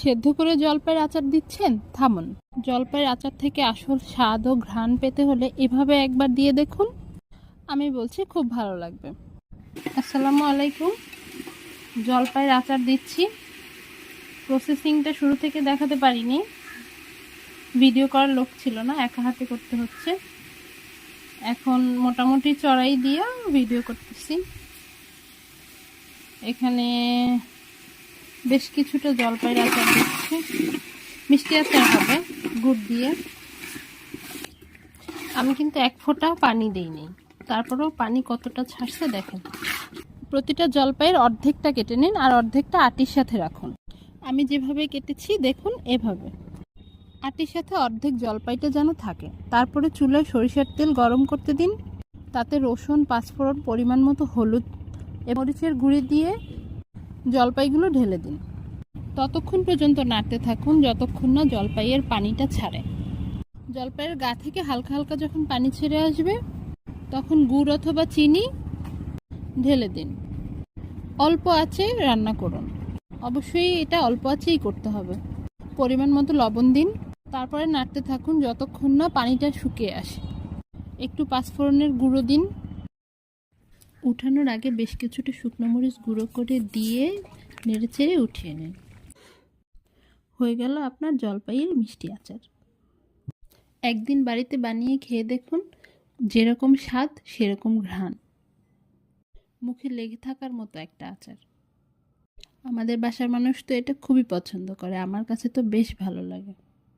সেদ্ধ করে জলপাইয়ের আচার দিচ্ছেন? থামুন। জলপাইয়ের আচার থেকে আসল স্বাদ ও ঘ্রাণ পেতে হলে এভাবে একবার দিয়ে দেখুন। আমি বলছি, খুব ভালো লাগবে। আসসালামু আলাইকুম। জলপাইয়ের আচার দিচ্ছি। প্রসেসিংটা শুরু থেকে দেখাতে পারিনি। ভিডিও করার লোক ছিল না, একা হাতে করতে হচ্ছে। এখন মোটামুটি চড়াই দিয়ে ভিডিও করতেছি। এখানে বেশ কিছুটা জলপাইয়ের আচার দিচ্ছি। মিষ্টি আচার হবে, গুড় দিয়ে। আমি কিন্তু এক ফোঁটা পানি দিইনি। তারপরেও পানি কতটা ছাড়ছে দেখেন। প্রতিটা জলপাইয়ের অর্ধেকটা কেটে নিন আর অর্ধেকটা আটির সাথে রাখুন। আমি যেভাবে কেটেছি, দেখুন এভাবে। আটির সাথে অর্ধেক জলপাইটা যেন থাকে। তারপরে চুলায় সরিষার তেল গরম করতে দিন। তাতে রসুন, পাঁচফোড়ন পরিমাণ মতো হলুদ মরিচের গুঁড়ি দিয়ে জলপাইগুলো ঢেলে দিন। ততক্ষণ পর্যন্ত নাড়তে থাকুন যতক্ষণ না জলপাইয়ের পানিটা ছাড়ে। জলপাইয়ের গা থেকে হালকা হালকা যখন পানি ছেড়ে আসবে, তখন গুড় অথবা চিনি ঢেলে দিন। অল্প আছে রান্না করুন। অবশ্যই এটা অল্প আছেই করতে হবে। পরিমাণ মতো লবণ দিন। তারপরে নাড়তে থাকুন যতক্ষণ না পানিটা শুকিয়ে আসে। একটু পাঁচফোড়নের গুঁড়ো দিন। উঠানোর আগে বেশ কিছুটা শুকনো মরিচ গুঁড়ো করে দিয়ে নেড়ে চেড়ে উঠিয়ে নিন। হয়ে গেল আপনার জলপাইয়ের মিষ্টি আচার। একদিন বাড়িতে বানিয়ে খেয়ে দেখুন, যেরকম স্বাদ, সেরকম ঘ্রাণ। মুখে লেগে থাকার মতো একটা আচার। আমাদের বাসার মানুষ তো এটা খুবই পছন্দ করে, আমার কাছে তো বেশ ভালো লাগে।